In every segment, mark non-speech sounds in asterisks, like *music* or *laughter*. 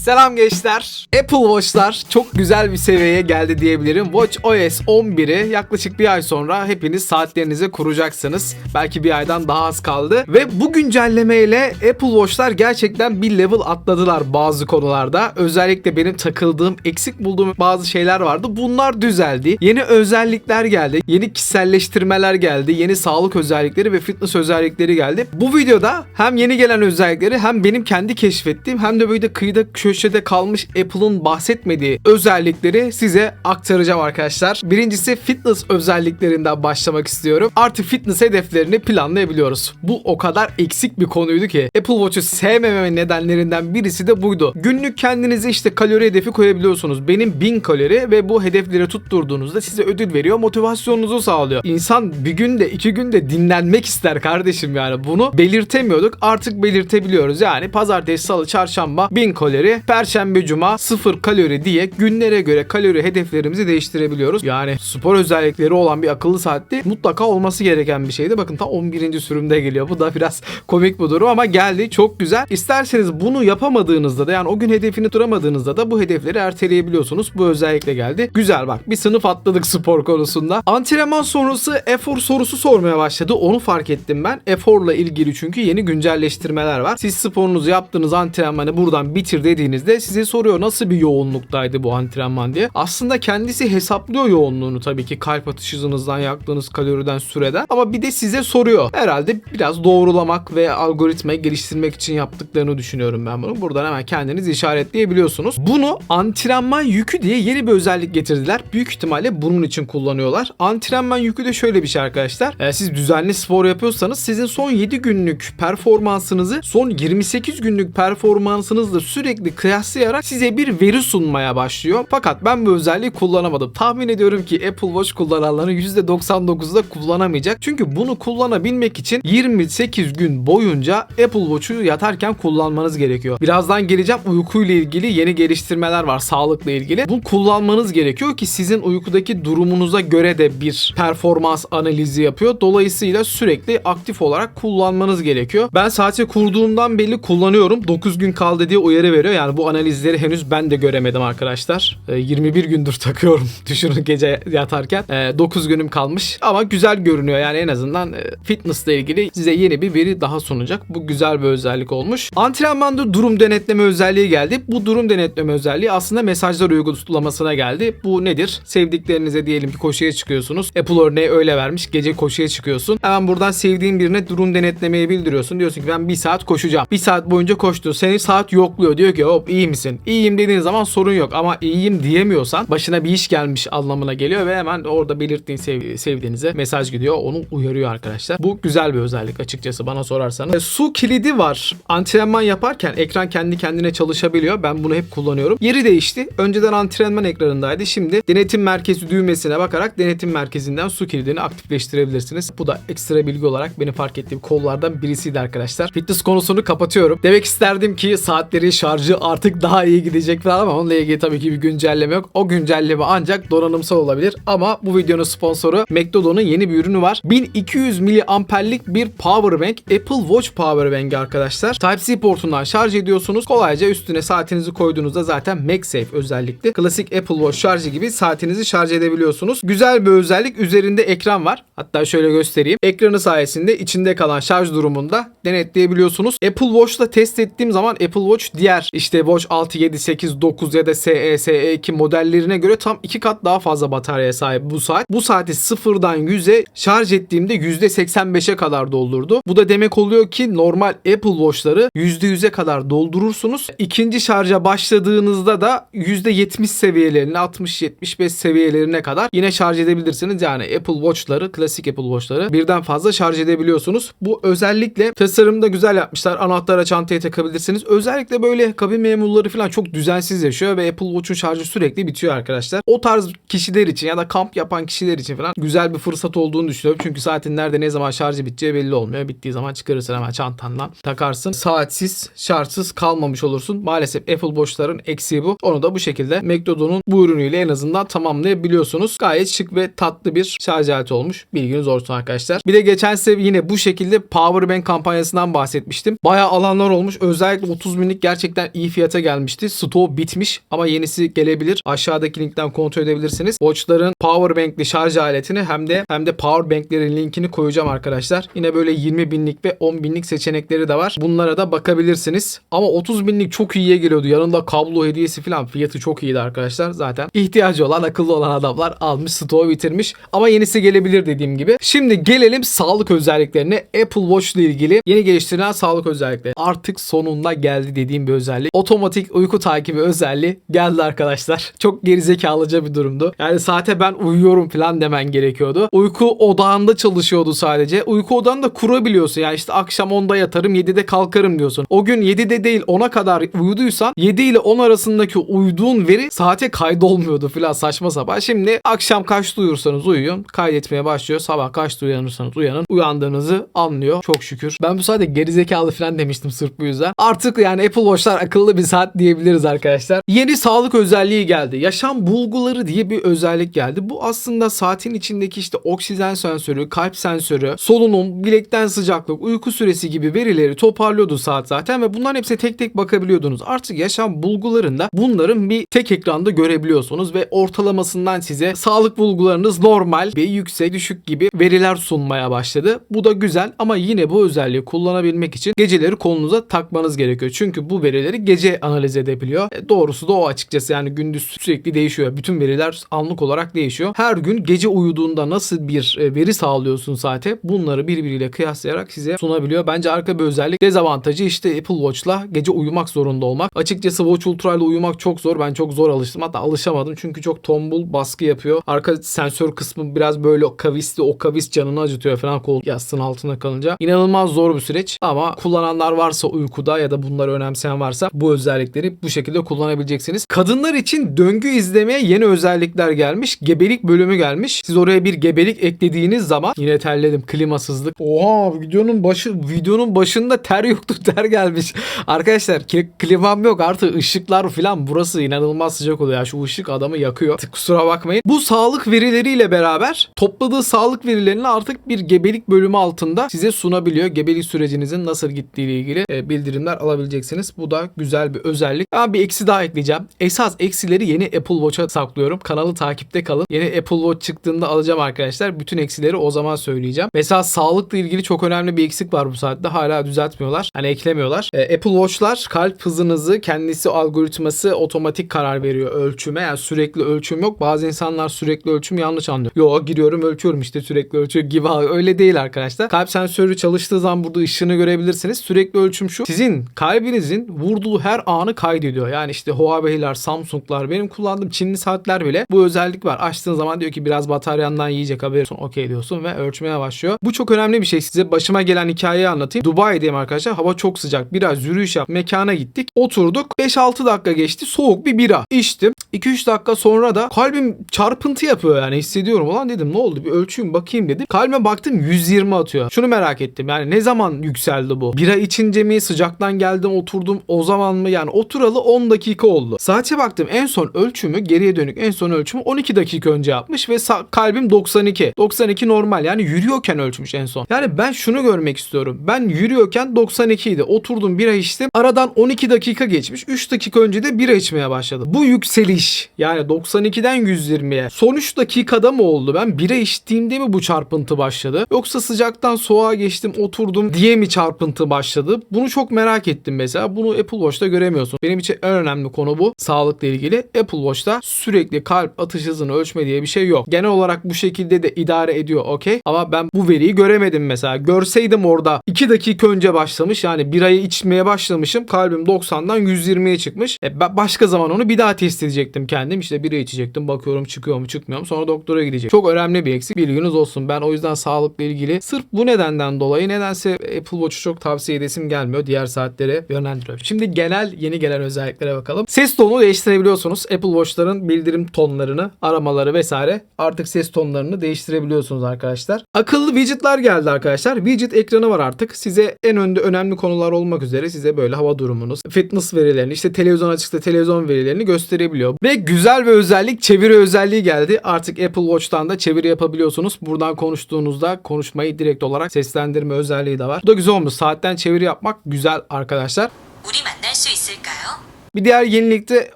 Selam gençler. Apple Watch'lar çok güzel bir seviyeye geldi diyebilirim. Watch OS 11'i yaklaşık bir ay sonra hepiniz saatlerinize kuracaksınız. Belki bir aydan daha az kaldı. Ve bu güncellemeyle Apple Watch'lar gerçekten bir level atladılar bazı konularda. Özellikle benim takıldığım, eksik bulduğum bazı şeyler vardı. Bunlar düzeldi. Yeni özellikler geldi. Yeni kişiselleştirmeler geldi. Yeni sağlık özellikleri ve fitness özellikleri geldi. Bu videoda hem yeni gelen özellikleri hem benim kendi keşfettiğim hem de böyle kıyıda köşede kalmış Apple'ın bahsetmediği özellikleri size aktaracağım arkadaşlar. Birincisi fitness özelliklerinden başlamak istiyorum. Artık fitness hedeflerini planlayabiliyoruz. Bu o kadar eksik bir konuydu ki Apple Watch'u sevmememe nedenlerinden birisi de buydu. Günlük kendinize işte kalori hedefi koyabiliyorsunuz. Benim 1000 kalori ve bu hedefleri tutturduğunuzda size ödül veriyor, motivasyonunuzu sağlıyor. İnsan bir günde, iki günde dinlenmek ister kardeşim yani. Bunu belirtemiyorduk. Artık belirtebiliyoruz. Yani pazartesi, salı, çarşamba 1000 kalori, perşembe, cuma 0 kalori diye günlere göre kalori hedeflerimizi değiştirebiliyoruz. Yani spor özellikleri olan bir akıllı saatte mutlaka olması gereken bir şeydi. Bakın tam 11. sürümde geliyor. Bu da biraz *laughs* komik bir durum ama geldi. Çok güzel. İsterseniz bunu yapamadığınızda da yani o gün hedefini duramadığınızda da bu hedefleri erteleyebiliyorsunuz. Bu özellikle geldi. Güzel bak bir sınıf atladık spor konusunda. Antrenman sonrası efor sorusu sormaya başladı. Onu fark ettim ben. Eforla ilgili çünkü yeni güncelleştirmeler var. Siz sporunuzu yaptığınız antrenmanı buradan bitir dediğinizde size soruyor nasıl bir yoğunluktaydı bu antrenman diye. Aslında kendisi hesaplıyor yoğunluğunu tabii ki kalp atış hızınızdan, yaktığınız kaloriden, süreden. Ama bir de size soruyor. Herhalde biraz doğrulamak ve algoritmayı geliştirmek için yaptıklarını düşünüyorum ben bunu. Buradan hemen kendiniz işaretleyebiliyorsunuz. Bunu antrenman yükü diye yeni bir özellik getirdiler. Büyük ihtimalle bunun için kullanıyorlar. Antrenman yükü de şöyle bir şey arkadaşlar. Eğer siz düzenli spor yapıyorsanız sizin son 7 günlük performansınızı son 28 günlük performansınızla sürekli kıyaslayarak size bir veri sunmaya başlıyor. Fakat ben bu özelliği kullanamadım. Tahmin ediyorum ki Apple Watch kullananların %99'u da kullanamayacak. Çünkü bunu kullanabilmek için 28 gün boyunca Apple Watch'u yatarken kullanmanız gerekiyor. Birazdan geleceğim uykuyla ilgili yeni geliştirmeler var sağlıkla ilgili. Bunu kullanmanız gerekiyor ki sizin uykudaki durumunuza göre de bir performans analizi yapıyor. Dolayısıyla sürekli aktif olarak kullanmanız gerekiyor. Ben saati kurduğumdan belli kullanıyorum. 9 gün kaldı diye uyarı veriyor. Yani bu analizleri henüz ben de göremedim arkadaşlar. Ee, 21 gündür *laughs* takıyorum. *laughs* Düşünün gece yatarken. Ee, 9 günüm kalmış. Ama güzel görünüyor. Yani en azından e, fitnessle ilgili size yeni bir veri daha sunacak. Bu güzel bir özellik olmuş. Antrenmanda durum denetleme özelliği geldi. Bu durum denetleme özelliği aslında mesajlar uygulamasına geldi. Bu nedir? Sevdiklerinize diyelim ki koşuya çıkıyorsunuz. Apple örneği öyle vermiş. Gece koşuya çıkıyorsun. Hemen buradan sevdiğin birine durum denetlemeyi bildiriyorsun. Diyorsun ki ben bir saat koşacağım. Bir saat boyunca koştun. Seni saat yokluyor. Diyor ki hop iyi misin? İyiyim dediğin zaman sorun yok. Ama iyiyim diyemiyorsan başına bir iş gelmiş anlamına geliyor ve hemen orada belirttiğin sev- sevdiğinize mesaj gidiyor. Onu uyarıyor arkadaşlar. Bu güzel bir özellik açıkçası bana sorarsanız. E, su kilidi var. Antrenman yaparken ekran kendi kendine çalışabiliyor. Ben bunu hep kullanıyorum. Yeri değişti. Önceden antrenman ekranındaydı. Şimdi denetim merkezi düğmesine bakarak denetim merkezinden su kilidini aktifleştirebilirsiniz. Bu da ekstra bilgi olarak beni fark ettiğim kollardan birisiydi arkadaşlar. Fitness konusunu kapatıyorum. Demek isterdim ki saatleri şarjı artık daha iyi gidecek falan ama onunla ilgili tabii ki bir güncelleme yok. O güncelleme ancak donanımsal olabilir. Ama bu videonun sponsoru McDonald's'un yeni bir ürünü var. 1200 miliamperlik bir power bank. Apple Watch power bank arkadaşlar. Type-C portundan şarj ediyorsunuz. Kolayca üstüne saatinizi koyduğunuzda zaten MagSafe özellikle. Klasik Apple Watch şarjı gibi saatinizi şarj edebiliyorsunuz. Güzel bir özellik. Üzerinde ekran var. Hatta şöyle göstereyim. Ekranı sayesinde içinde kalan şarj durumunda denetleyebiliyorsunuz. Apple Watch'la test ettiğim zaman Apple Watch diğer işte Watch 6, 7, 8, 9 ya da SE, SE2 modellerine göre tam 2 kat daha fazla bataryaya sahip bu saat. Bu saati sıfırdan 100'e şarj ettiğimde %85'e kadar doldurdu. Bu da demek oluyor ki normal Apple Watch'ları %100'e kadar doldurursunuz. İkinci şarja başladığınızda da %70 seviyelerine 60-75 seviyelerine kadar yine şarj edebilirsiniz. Yani Apple Watch'ları, klasik Apple Watch'ları birden fazla şarj edebiliyorsunuz. Bu özellikle tasarımda güzel yapmışlar. Anahtara çantaya takabilirsiniz. Özellikle böyle kabin memurları falan çok düzensiz yaşıyor ve Apple Watch'un şarjı sürekli bitiyor arkadaşlar. O tarz kişiler için ya da kamp yapan kişiler için falan güzel bir fırsat olduğunu düşünüyorum. Çünkü saatin nerede ne zaman şarjı biteceği belli olmuyor. Bittiği zaman çıkarırsın hemen çantandan takarsın. Saatsiz, şartsız kalmamış olursun. Maalesef Apple Watch'ların eksiği bu. Onu da bu şekilde McDonald'un bu ürünüyle en azından tamamlayabiliyorsunuz. Gayet şık ve tatlı bir şarj aleti olmuş. Bilginiz olsun arkadaşlar. Bir de geçen sene yine bu şekilde Powerbank kampanyasından bahsetmiştim. Bayağı alanlar olmuş. Özellikle 30 binlik gerçekten iyi fiyata gelmişti. Stoğu bitmiş ama yenisi gelebilir. Aşağıdaki linkten kontrol edebilirsiniz. Watch'ların Powerbank'li şarj aletini hem de hem de Powerbank'lerin linkini koyacağım arkadaşlar. Yine böyle 20 binlik ve 10 binlik seçenekleri de var. Bunlara da bakabilirsiniz. Ama 30 binlik çok iyiye geliyordu. Yanında kablo hediyesi falan fiyatı çok iyiydi arkadaşlar. Zaten ihtiyacı olan akıllı olan adamlar almış stoğu bitirmiş. Ama yenisi gelebilir dediğim gibi. Şimdi gelelim sağlık özelliklerine. Apple Watch ile ilgili yeni geliştirilen sağlık özellikleri. Artık sonunda geldi dediğim bir özellik. Otomatik uyku takibi özelliği geldi arkadaşlar. Çok gerizekalıca bir durumdu. Yani saate ben uyuyorum falan demen gerekiyordu. Uyku odağında çalışıyordu sadece. Uyku odağını da kurabiliyorsun. Yani işte akşam 10'da yatarım 7'de kalkarım diyorsun. O gün 7'de değil 10'a kadar uyuduysan 7 ile 10 arasındaki uyuduğun veri saate kaydolmuyordu falan saçma sapan. Şimdi akşam kaçta uyursanız uyuyun. Kaydetmeye başlıyor. Sabah kaçta uyanırsanız uyanın. Uyandığınızı anlıyor. Çok şükür. Ben bu saate gerizekalı falan demiştim sırf bu yüzden. Artık yani Apple Watch'lar akıllı bir saat diyebiliriz arkadaşlar. Yeni sağlık özelliği geldi. Yaşam bulguları diye bir özellik geldi. Bu aslında saatin içindeki işte oksijen sensörü, kalp sensörü, solunum, bilekten sıcaklık, uyku süresi gibi verileri toparlıyordu saat zaten ve bunların hepsine tek tek bakabiliyordunuz. Artık yaşam bulgularında bunların bir tek ekranda görebiliyorsunuz ve ortalamasından size sağlık bulgularınız normal ve yüksek, düşük gibi veriler sunmaya başladı. Bu da güzel ama yine bu özelliği kullanabilmek için geceleri kolunuza takmanız gerekiyor. Çünkü bu verileri gece analiz edebiliyor. E, doğrusu da o açıkçası yani gündüz sürekli değişiyor. Bütün veriler anlık olarak değişiyor. Her gün gece uyuduğunda nasıl bir e, veri sağlıyorsun saate bunları birbiriyle kıyaslayarak size sunabiliyor. Bence arka bir özellik. Dezavantajı işte Apple Watch'la gece uyumak zorunda olmak. Açıkçası Watch Ultra ile uyumak çok zor. Ben çok zor alıştım. Hatta alışamadım çünkü çok tombul baskı yapıyor. Arka sensör kısmı biraz böyle kavisli o kavis canını acıtıyor falan kol yastığın altında kalınca. İnanılmaz zor bir süreç ama kullananlar varsa uykuda ya da bunları önemseyen varsa bu özellikleri bu şekilde kullanabileceksiniz. Kadınlar için döngü izlemeye yeni özellikler gelmiş. Gebelik bölümü gelmiş. Siz oraya bir gebelik eklediğiniz zaman yine terledim klimasızlık. Oha videonun başı videonun başında ter yoktu *laughs* ter gelmiş. Arkadaşlar klimam yok artık ışıklar falan burası inanılmaz sıcak oluyor. Ya şu ışık adamı yakıyor. Kusura bakmayın. Bu sağlık verileriyle beraber topladığı sağlık verilerini artık bir gebelik bölümü altında size sunabiliyor. Gebelik sürecinizin nasıl gittiği ile ilgili e, bildirimler alabileceksiniz. Bu da güzel bir özellik. Ama bir eksi daha ekleyeceğim. Esas eksileri yeni Apple Watch'a saklıyorum. Kanalı takipte kalın. Yeni Apple Watch çıktığında alacağım arkadaşlar. Bütün eksileri o zaman söyleyeceğim. Mesela sağlıkla ilgili çok önemli bir eksik var bu saatte. Hala düzeltmiyorlar. Hani eklemiyorlar. E, Apple Watch'lar kalp hızınızı kendisi algoritması otomatik karar veriyor ölçüme. Yani sürekli ölçüm yok. Bazı insanlar sürekli ölçüm yanlış anlıyor. Yo giriyorum ölçüyorum işte sürekli ölçüyor gibi. Öyle değil arkadaşlar. Kalp sensörü çalıştığı zaman burada ışığını görebilirsiniz. Sürekli ölçüm şu. Sizin kalbinizin vurduğu her anı kaydediyor. Yani işte Huawei'ler, Samsung'lar, benim kullandığım Çinli saatler bile bu özellik var. Açtığın zaman diyor ki biraz bataryandan yiyecek haberin. Okey diyorsun ve ölçmeye başlıyor. Bu çok önemli bir şey. Size başıma gelen hikayeyi anlatayım. Dubai'deyim arkadaşlar. Hava çok sıcak. Biraz yürüyüş yap. Mekana gittik. Oturduk. 5-6 dakika geçti. Soğuk bir bira. içtim. 2-3 dakika sonra da kalbim çarpıntı yapıyor yani hissediyorum. Ulan dedim ne oldu bir ölçeyim bakayım dedim. Kalbime baktım 120 atıyor. Şunu merak ettim yani ne zaman yükseldi bu? Bira içince mi sıcaktan geldim oturdum o zaman mı yani oturalı 10 dakika oldu. Saate baktım en son ölçümü geriye dönük en son ölçümü 12 dakika önce yapmış ve kalbim 92. 92 normal yani yürüyorken ölçmüş en son. Yani ben şunu görmek istiyorum. Ben yürüyorken 92 idi. Oturdum bira içtim. Aradan 12 dakika geçmiş. 3 dakika önce de bira içmeye başladım. Bu yükseliş yani 92'den 120'ye son 3 dakikada mı oldu? Ben bira içtiğimde mi bu çarpıntı başladı? Yoksa sıcaktan soğuğa geçtim oturdum diye mi çarpıntı başladı? Bunu çok merak ettim mesela. Bunu Apple Watch'ta göremiyorsun. Benim için en önemli konu bu. Sağlıkla ilgili. Apple Watch'ta sürekli kalp atış hızını ölçme diye bir şey yok. Genel olarak bu şekilde de idare ediyor okey. Ama ben bu veriyi göremedim mesela. Görseydim orada 2 dakika önce başlamış. Yani birayı içmeye başlamışım. Kalbim 90'dan 120'ye çıkmış. E, ben başka zaman onu bir daha test edecektim kendim. İşte bira içecektim. Bakıyorum çıkıyor mu çıkmıyor mu. Sonra doktora gidecek. Çok önemli bir eksik. Bilginiz olsun. Ben o yüzden sağlıkla ilgili sırf bu nedenden dolayı nedense Apple Watch'u çok tavsiye edesim gelmiyor. Diğer saatlere yönlendiriyorum. Şimdi genel yeni gelen özelliklere bakalım. Ses tonu değiştirebiliyorsunuz. Apple Watch'ların bildirim tonlarını, aramaları vesaire artık ses tonlarını değiştirebiliyorsunuz arkadaşlar. Akıllı widget'lar geldi arkadaşlar. Widget ekranı var artık. Size en önde önemli konular olmak üzere size böyle hava durumunuz, fitness verilerini, işte televizyon açıkta televizyon verilerini gösterebiliyor. Ve güzel bir özellik çeviri özelliği geldi. Artık Apple Watch'tan da çeviri yapabiliyorsunuz. Buradan konuştuğunuzda konuşmayı direkt olarak seslendirme özelliği de var. Bu da güzel olmuş. Saatten çeviri yapmak güzel arkadaşlar. 우리 만날 수 있을까요? Bir diğer yenilikte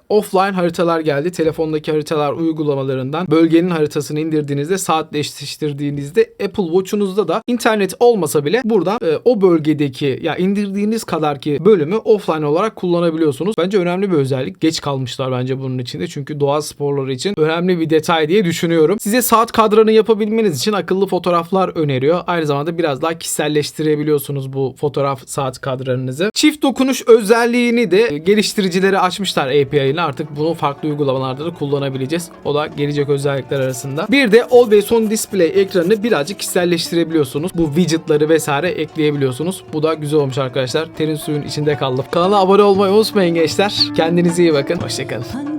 offline haritalar geldi. Telefondaki haritalar uygulamalarından bölgenin haritasını indirdiğinizde saatleştirdiğinizde Apple Watch'unuzda da internet olmasa bile buradan e, o bölgedeki ya indirdiğiniz kadar ki bölümü offline olarak kullanabiliyorsunuz. Bence önemli bir özellik. Geç kalmışlar bence bunun içinde. Çünkü doğa sporları için önemli bir detay diye düşünüyorum. Size saat kadranı yapabilmeniz için akıllı fotoğraflar öneriyor. Aynı zamanda biraz daha kişiselleştirebiliyorsunuz bu fotoğraf saat kadranınızı. Çift dokunuş özelliğini de geliştiricileri açmışlar API ile. Artık bunu farklı uygulamalarda da kullanabileceğiz. O da gelecek özellikler arasında. Bir de Always On Display ekranını birazcık kişiselleştirebiliyorsunuz. Bu widgetları vesaire ekleyebiliyorsunuz. Bu da güzel olmuş arkadaşlar. Terin suyun içinde kaldım. Kanala abone olmayı unutmayın gençler. Kendinize iyi bakın. Hoşçakalın.